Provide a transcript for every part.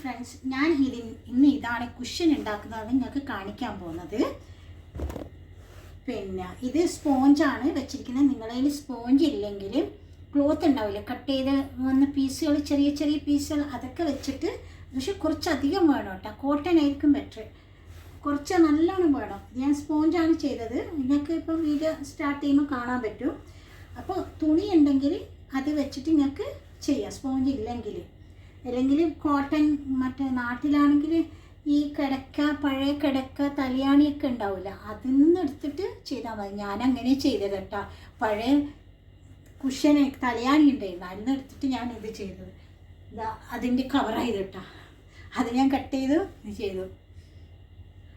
Friends ഞാൻ ഇതിന് ഇന്ന് ഇതാണ് കുഷൻ ഉണ്ടാക്കുന്നത് നിങ്ങൾക്ക് കാണിക്കാൻ പോകുന്നത്. പിന്നെ ഇത് സ്പോഞ്ചാണ് വെച്ചിരിക്കുന്നത്. നിങ്ങളതിൽ സ്പോഞ്ച് ഇല്ലെങ്കിൽ ക്ലോത്ത് ഉണ്ടാവില്ല. കട്ട് ചെയ്ത് വന്ന പീസുകൾ ചെറിയ ചെറിയ പീസുകൾ അതൊക്കെ വെച്ചിട്ട് പക്ഷെ കുറച്ചധികം വേണം കേട്ടോ. കോട്ടൺ ആയിരിക്കും ബെറ്റർ കുറച്ച് നല്ലോണം വേണം. ഞാൻ സ്പോഞ്ചാണ് ചെയ്തത്. നിങ്ങൾക്ക് ഇപ്പോൾ വീഡിയോ സ്റ്റാർട്ട് ചെയ്യുമ്പോൾ കാണാൻ പറ്റും. അപ്പോൾ തുണി ഉണ്ടെങ്കിൽ അത് വെച്ചിട്ട് നിങ്ങൾക്ക് ചെയ്യാം. സ്പോഞ്ച് ഇല്ലെങ്കിൽ. അല്ലെങ്കിൽ കോട്ടൺ മറ്റേ നാട്ടിലാണെങ്കിൽ ഈ കിടക്ക പഴയ കിടക്ക തലയാണിയൊക്കെ ഉണ്ടാവില്ല. അതിൽ നിന്ന് എടുത്തിട്ട് ചെയ്താൽ മതി. ഞാൻ അങ്ങനെ ചെയ്തത് കേട്ടോ. പഴയ കുഷനെ തലയാണി ഉണ്ടായിരുന്നു. അതിൽ നിന്ന് എടുത്തിട്ട് ഞാൻ ഇത് ചെയ്തത് അതിന്റെ കവറായത് കേട്ടോ. അത് ഞാൻ കട്ട് ചെയ്തു ഇത് ചെയ്തു.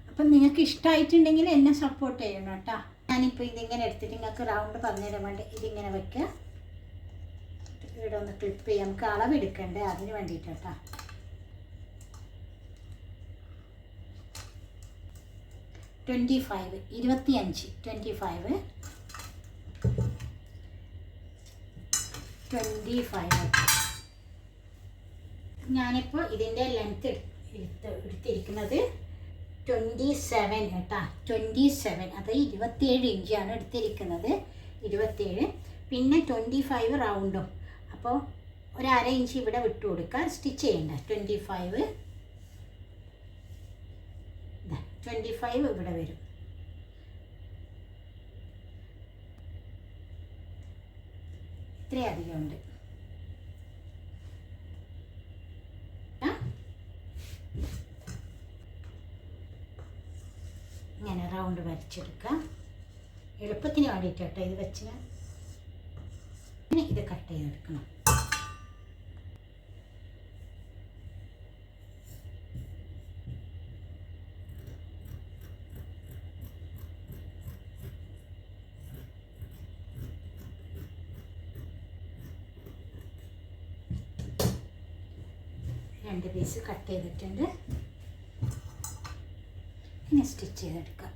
അപ്പം നിങ്ങൾക്ക് ഇഷ്ടമായിട്ടുണ്ടെങ്കിൽ എന്നെ സപ്പോർട്ട് ചെയ്യണം കേട്ടോ. ഞാനിപ്പോൾ ഇതിങ്ങനെ എടുത്തിട്ട് നിങ്ങൾക്ക് റൗണ്ട് പറഞ്ഞുതരാൻ വേണ്ടി ഇതിങ്ങനെ വെക്കുക. ഇവിടെ ഒന്ന് ക്ലിപ്പ് ചെയ്യാം. നമുക്ക് അളവെടുക്കണ്ടേ അതിന് വേണ്ടിയിട്ട് കേട്ടോ ട്വന്റി ഫൈവ് ഇരുപത്തിയഞ്ച്. ട്വന്റി ഫൈവ് ട്വന്റി ഫൈവ് ഞാനിപ്പോൾ ഇതിന്റെ ലെങ്ത്ത് എടുത്ത് എടുത്തിരിക്കുന്നത് ട്വന്റി സെവൻ കേട്ടോ ട്വന്റി സെവൻ അത് ഇരുപത്തിയേഴ് ഇഞ്ചാണ് എടുത്തിരിക്കുന്നത്. ഇരുപത്തിയേഴ്. പിന്നെ ട്വന്റി ഫൈവ് റൗണ്ടും അപ്പോൾ ഒരു അര ഇഞ്ച് ഇവിടെ വിട്ടു കൊടുക്കുക. സ്റ്റിച്ച് ചെയ്യണ്ട. ട്വന്റി ഫൈവ് ട്വന്റി ഫൈവ് ഇവിടെ വരും. ഇത്രയും അധികം ഉണ്ട്? ഇങ്ങനെ റൗണ്ട് വരച്ചെടുക്കുക. എളുപ്പത്തിന് വേണ്ടിയിട്ട് കേട്ടോ ഇത് വെച്ച് ഇത് കട്ട് ചെയ്തെടുക്കണം. രണ്ട് പീസ് കട്ട് ചെയ്തിട്ടുണ്ട്. ഇനി സ്റ്റിച്ച് ചെയ്തെടുക്കാം.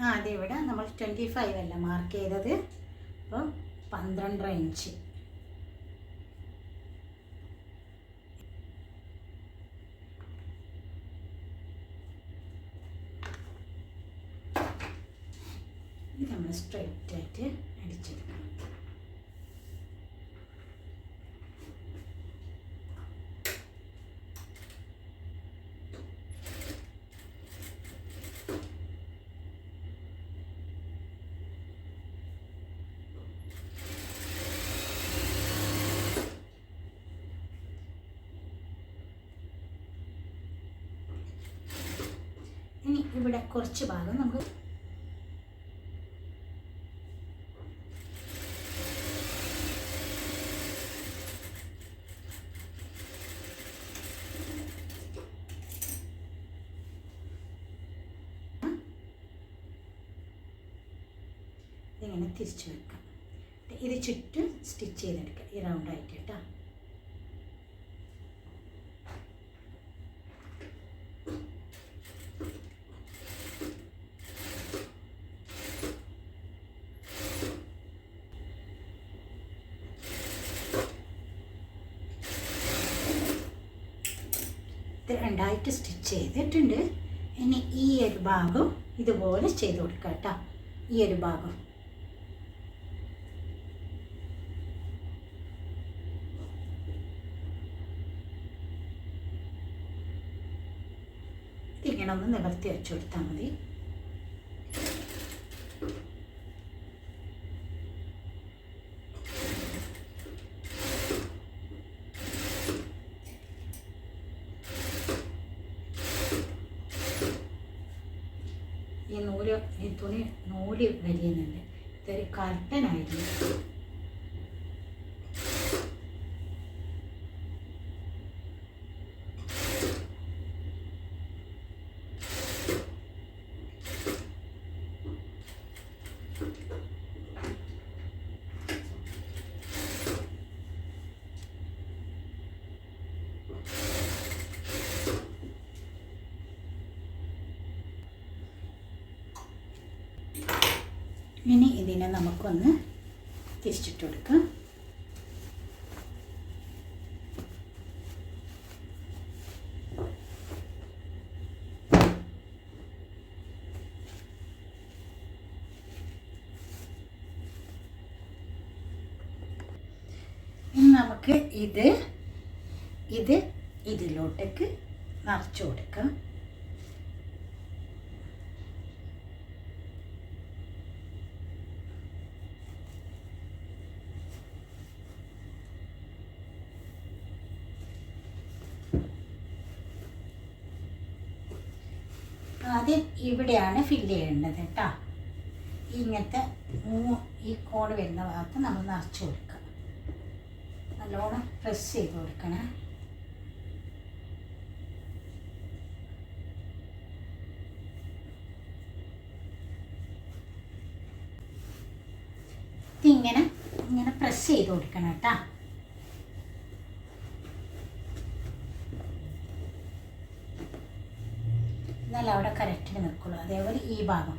ആ അതെ ഇവിടെ നമ്മൾ ട്വന്റി ഫൈവ് അല്ല മാർക്ക് ചെയ്തത്. അപ്പം പന്ത്രണ്ടര ഇഞ്ച് സ്ട്രൈറ്റ് ആയിട്ട് അടിച്ചെടുക്കണം. ഇനി ഇവിടെ കുറച്ച് ഭാഗം നമുക്ക് ഇതിങ്ങനെ തിരിച്ചു വെക്കാം? ഇത് ചുറ്റും സ്റ്റിച്ച് ചെയ്തെടുക്കുക ഈ റൗണ്ടായിട്ട് കേട്ടോ. രണ്ടായിട്ട് സ്റ്റിച്ച് ചെയ്തിട്ടുണ്ട്. ഇനി ഈ ഒരു ഭാഗം ഇതുപോലെ ചെയ്ത് കൊടുക്കാം കേട്ടോ. ഈ ഒരു ഭാഗം. ഇതിങ്ങനെ ഒന്ന് നിവർത്തി വെച്ച് കൊടുത്താൽ മതി. ഈ നൂൽ ഈ തുണി നൂൽ വരിയുന്നുണ്ട്. ഇതൊരു കർട്ടനായിരുന്നു. ഇനി ഇതിനെ നമുക്കൊന്ന് തിരിച്ചിട്ട് കൊടുക്കാം. നമുക്ക് ഇത് ഇത് ഇതിലോട്ടേക്ക് നിറച്ച് കൊടുക്കാം. ആദ്യം ഇവിടെയാണ് ഫില്ല് ചെയ്യേണ്ടത് കേട്ടോ. ഇങ്ങനത്തെ ഈ കോണ് വരുന്ന ഭാഗത്ത് നമ്മൾ നിറച്ച് കൊടുക്കുക നല്ലോണം പ്രസ് ചെയ്ത് കൊടുക്കണം. ഇതിങ്ങനെ ഇങ്ങനെ പ്രസ് ചെയ്ത് കൊടുക്കണം കേട്ടോ. എന്നാൽ അവിടെ കറക്റ്റിന് നിൽക്കുള്ളൂ. അതേപോലെ ഈ ഭാഗം.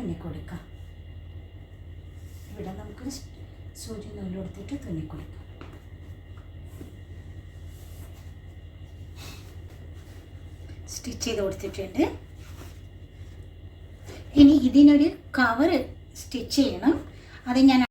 നമുക്ക് തുന്നി കൊടുക്കാം. ഇവിടെ നമുക്ക് സൂചി നൂൽ കൊടുത്തിട്ട് തുന്നി കൊടുക്കാം. സ്റ്റിച്ച് ചെയ്ത് കൊടുത്തിട്ടുണ്ട്. ഇനി ഇതിനൊരു കവർ സ്റ്റിച്ച് ചെയ്യണം. അത് ഞാൻ